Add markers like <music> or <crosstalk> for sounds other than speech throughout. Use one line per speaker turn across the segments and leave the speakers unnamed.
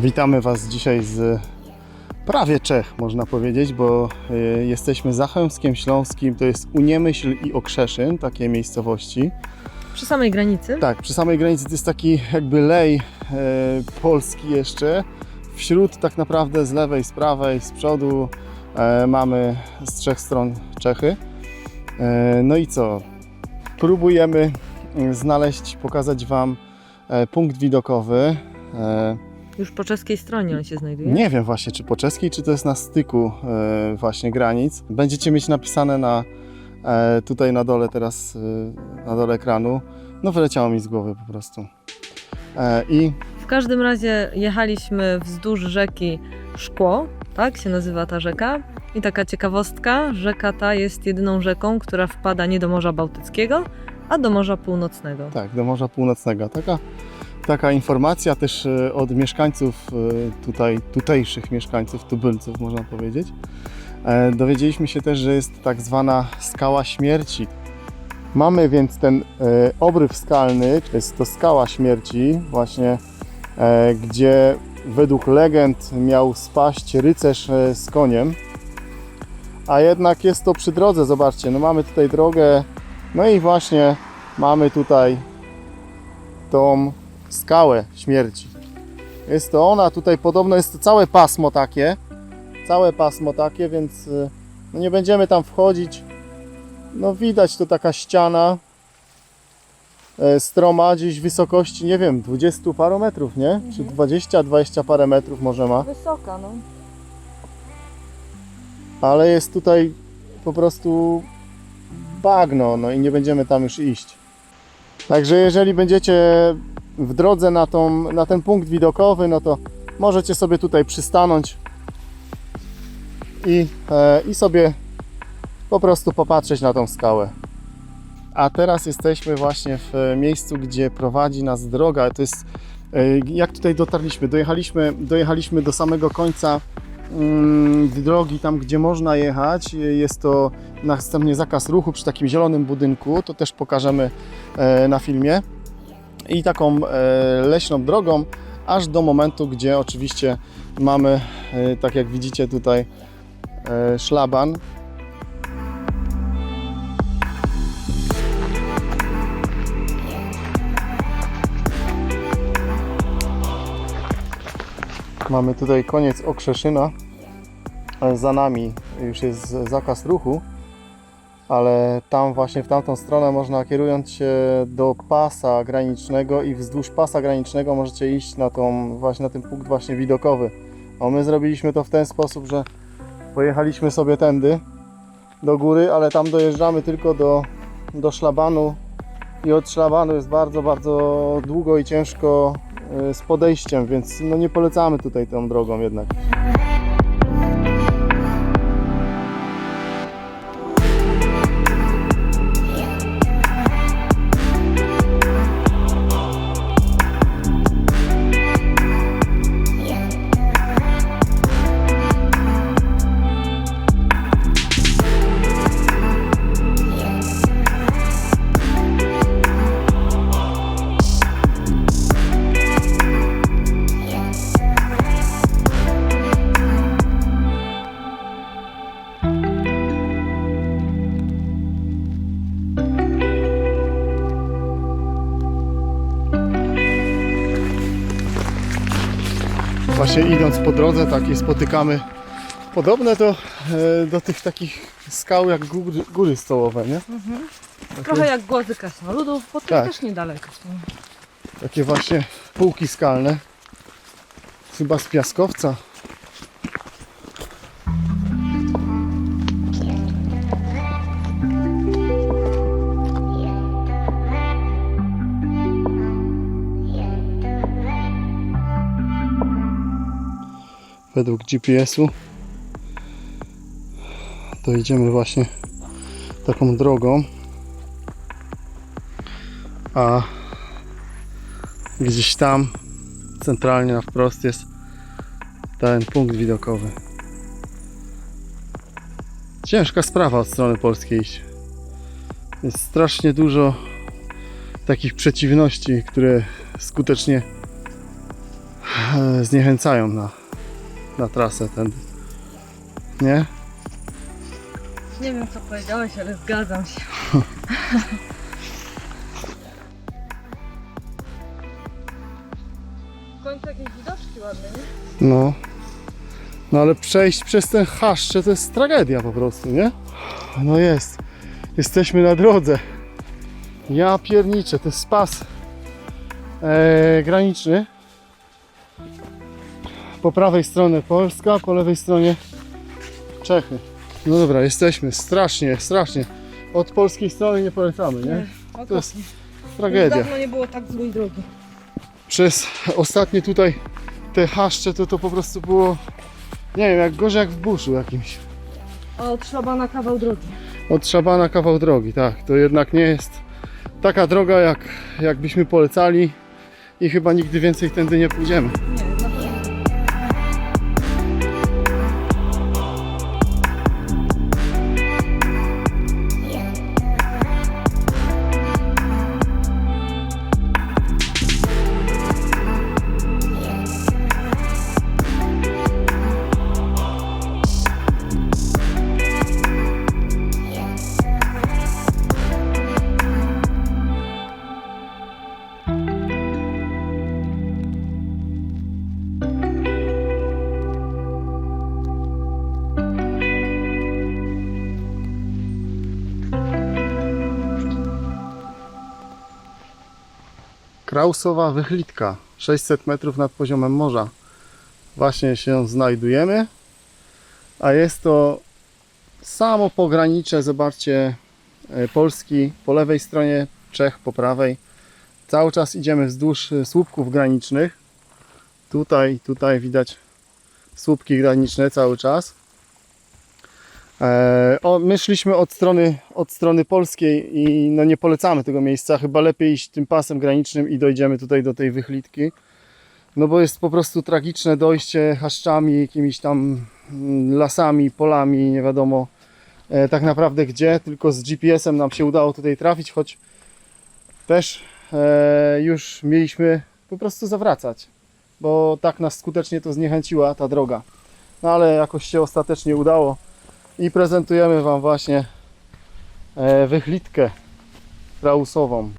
Witamy Was dzisiaj z prawie Czech, można powiedzieć, bo y, jesteśmy za Chełmskiem Śląskim, to jest Uniemyśl i Okrzeszyn, takie miejscowości.
Przy samej granicy.
Tak, przy samej granicy to jest taki jakby lej e, Polski jeszcze. Wśród tak naprawdę z lewej, z prawej, z przodu e, mamy z trzech stron Czechy. E, no i co? Próbujemy mm, znaleźć, pokazać Wam e, punkt widokowy. E,
Już po czeskiej stronie on się znajduje.
nie wiem właśnie, czy po czeskiej, czy to jest na styku e, właśnie granic. Będziecie mieć napisane na e, tutaj na dole teraz, e, na dole ekranu. No wyleciało mi z głowy po prostu. E, I
W każdym razie jechaliśmy wzdłuż rzeki Szkło, tak się nazywa ta rzeka. I taka ciekawostka, rzeka ta jest jedyną rzeką, która wpada nie do Morza Bałtyckiego, a do Morza Północnego.
tak, do Morza Północnego. Taka, taka informacja też e, od mieszkańców e, tutaj, tutejszych mieszkańców, tubylców można powiedzieć. E, Dowiedzieliśmy się też, że jest tak zwana skała śmierci. Mamy więc ten obryw skalny, to jest to skała śmierci, właśnie gdzie według legend miał spaść rycerz z koniem. A jednak jest to przy drodze, zobaczcie, no mamy tutaj drogę, no i właśnie mamy tutaj tą skałę śmierci. Jest to ona, tutaj podobno jest to całe pasmo takie, całe pasmo takie, więc y, no nie będziemy tam wchodzić. No widać to taka ściana e, stroma gdzieś wysokości, nie wiem, 20 paru metrów, nie? Czy 20, 20 parę metrów może ma.
Wysoka, no.
ale jest tutaj po prostu bagno, no i nie będziemy tam już iść. Także jeżeli będziecie w drodze na, tą, na ten punkt widokowy, no to możecie sobie tutaj przystanąć i, e, i sobie po prostu popatrzeć na tą skałę. A teraz jesteśmy właśnie w miejscu, gdzie prowadzi nas droga. To jest, e, jak tutaj dotarliśmy? Dojechaliśmy, dojechaliśmy do samego końca mm, drogi tam, gdzie można jechać. Jest to następnie zakaz ruchu przy takim zielonym budynku, to też pokażemy e, na filmie. I taką e, leśną drogą, aż do momentu, gdzie oczywiście mamy, e, tak jak widzicie tutaj, e, szlaban. Mamy tutaj koniec Okrzeszyna. Za nami już jest zakaz ruchu, ale tam właśnie w tamtą stronę można kierując się do pasa granicznego i wzdłuż pasa granicznego możecie iść na tą właśnie na ten punkt właśnie widokowy. A my zrobiliśmy to w ten sposób, że pojechaliśmy sobie tędy do góry, ale tam dojeżdżamy tylko do, do szlabanu i od szlabanu jest bardzo, bardzo długo i ciężko e, z podejściem, więc no nie polecamy tutaj tą drogą jednak. Właśnie idąc po drodze takiej spotykamy podobne do, e, do tych takich skał jak góry, góry stołowe, nie? Takie,
Trochę jak głozy krasnoludów, bo to
Tak.
też niedaleko. są.
takie właśnie półki skalne. Chyba z piaskowca. Według GPS-u to idziemy właśnie taką drogą. A gdzieś tam centralnie na wprost jest ten punkt widokowy. Ciężka sprawa od strony polskiej iść. Jest strasznie dużo takich przeciwności, które skutecznie e, zniechęcają na, na trasę ten. Nie?
Nie wiem co powiedziałeś, ale zgadzam się. W końcu jakieś widoczki ładne, nie?
No. No ale przejść przez ten chaszcze to jest tragedia po prostu, nie? No jest. Jesteśmy na drodze. Ja pierniczę, to jest spas e, graniczny. Po prawej stronie Polska, po lewej stronie Czechy. No dobra, jesteśmy. Strasznie, strasznie. Od polskiej strony nie polecamy, nie? To jest tragedia
Dawno nie było tak złej drogi.
przez ostatnie tutaj te haszcze to to po prostu było nie wiem, jak gorzej jak w buszu jakimś.
Od Szabana kawał drogi.
Od Szabana kawał drogi, tak. To jednak nie jest taka droga jak, jak byśmy polecali i chyba nigdy więcej tędy nie pójdziemy. Krausowa Wychlitka, 600 metrów nad poziomem morza. Właśnie się znajdujemy, a jest to samo pogranicze, zobaczcie, e, Polski po lewej stronie, Czech po prawej. Cały czas idziemy wzdłuż e, słupków granicznych. Tutaj, tutaj widać słupki graniczne cały czas. E, o, my szliśmy od strony, od strony polskiej i no nie polecamy tego miejsca. Chyba lepiej iść tym pasem granicznym i dojdziemy tutaj do tej wychlitki. No bo jest po prostu tragiczne dojście chaszczami, jakimiś tam mm, lasami, polami, nie wiadomo e, tak naprawdę gdzie. Tylko z GPS-em nam się udało tutaj trafić, choć też e, już mieliśmy po prostu zawracać, bo tak nas skutecznie to zniechęciła ta droga. No ale jakoś się ostatecznie udało i prezentujemy Wam właśnie e, wychlitkę trausową.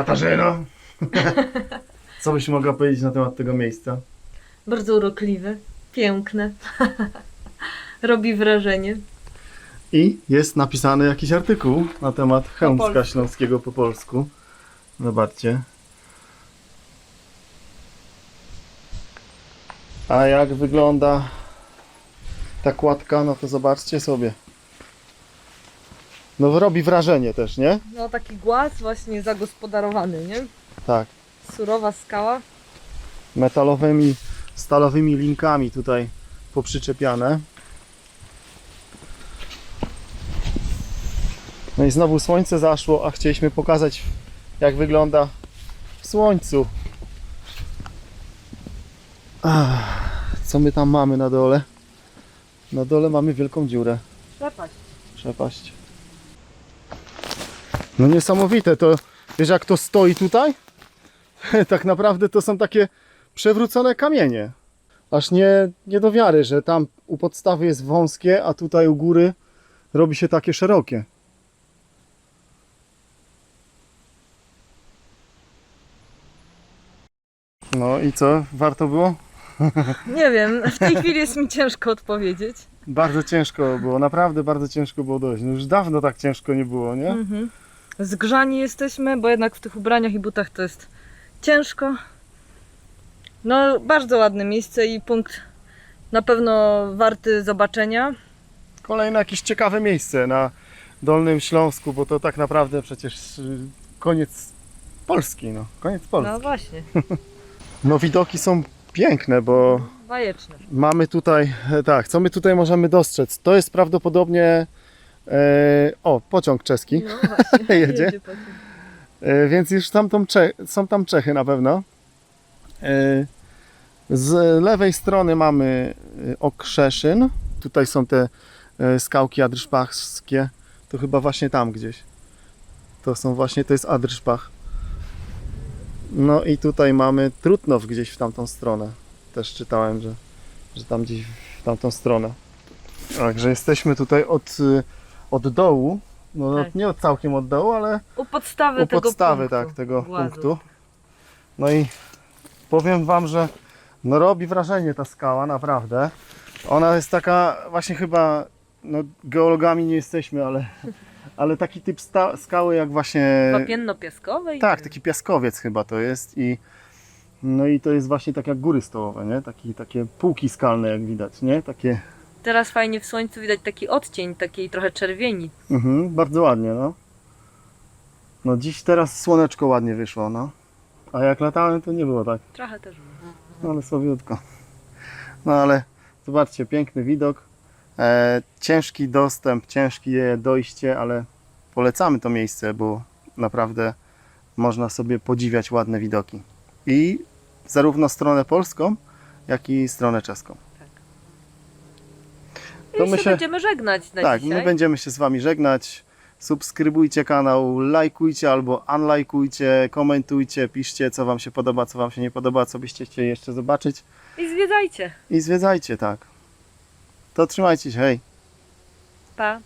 Katarzyno! <laughs> Co byś mogła powiedzieć na temat tego miejsca?
Bardzo urokliwe, piękne. <laughs> Robi wrażenie.
I jest napisany jakiś artykuł na temat Chełmska
polsku.
Śląskiego po polsku. Zobaczcie. A jak wygląda ta kładka, no to zobaczcie sobie. No robi wrażenie też, nie?
No taki głaz właśnie zagospodarowany, nie?
Tak.
Surowa skała.
Metalowymi, stalowymi linkami tutaj poprzyczepiane. No i znowu słońce zaszło, a chcieliśmy pokazać jak wygląda w słońcu. Ach, co my tam mamy na dole? Na dole mamy wielką dziurę.
Przepaść.
Przepaść. No niesamowite, to wiesz jak to stoi tutaj? <laughs> tak naprawdę to są takie przewrócone kamienie. Aż nie, nie do wiary, że tam u podstawy jest wąskie, a tutaj u góry robi się takie szerokie. No i co? Warto było? <laughs>
Nie wiem, w tej chwili jest mi ciężko odpowiedzieć.
Bardzo ciężko było, naprawdę bardzo ciężko było dojść. No już dawno tak ciężko nie było, nie?
Mhm. Zgrzani jesteśmy, bo jednak w tych ubraniach i butach to jest ciężko. No, bardzo ładne miejsce i punkt na pewno warty zobaczenia.
Kolejne jakieś ciekawe miejsce na Dolnym Śląsku, bo to tak naprawdę przecież y, koniec Polski, no. Koniec Polski.
No właśnie, <laughs>
No widoki są piękne, bo
bajeczne.
mamy tutaj, e, tak, co my tutaj możemy dostrzec? To jest prawdopodobnie, e, o, pociąg czeski,
No właśnie, <laughs>
Jedzie.
tym.
e, więc już tam są tam Czechy na pewno. E, z lewej strony mamy e, Okrzeszyn, tutaj są te e, skałki adryszpachskie, to chyba właśnie tam gdzieś. To są właśnie, to jest Adryszpach. No i tutaj mamy Trutnow gdzieś w tamtą stronę. Też czytałem, że, że tam gdzieś w tamtą stronę. Także jesteśmy tutaj od, y, od dołu. No
Tak.
nie od całkiem od dołu, ale
U podstawy
u
tego
podstawy
punktu
tak, tego
głazu.
punktu. No i powiem Wam, że no robi wrażenie ta skała, naprawdę. Ona jest taka właśnie chyba, no geologami nie jesteśmy, ale, <laughs> ale taki typ sta- skały jak właśnie...
Wapienno-piaskowej?
Tak, taki piaskowiec chyba to jest i no i to jest właśnie tak jak góry stołowe, nie? Taki, takie półki skalne jak widać, nie? Takie,
Teraz fajnie w słońcu widać taki odcień, takiej trochę czerwieni.
mhm, bardzo ładnie, no. No dziś teraz słoneczko ładnie wyszło, no. A jak latałem to nie było tak.
Trochę też. było.
No ale słabiutko. No ale zobaczcie, piękny widok. E, ciężki dostęp, ciężkie dojście, ale polecamy to miejsce, bo naprawdę można sobie podziwiać ładne widoki. I zarówno stronę polską, jak i stronę czeską. To
się
my się-
będziemy żegnać na
tak,
dzisiaj.
my będziemy się z Wami żegnać. Subskrybujcie kanał, lajkujcie albo unlajkujcie, komentujcie, piszcie co Wam się podoba, co Wam się nie podoba, co byście chcieli jeszcze zobaczyć.
I zwiedzajcie.
I zwiedzajcie, tak. To trzymajcie się, hej.
Pa.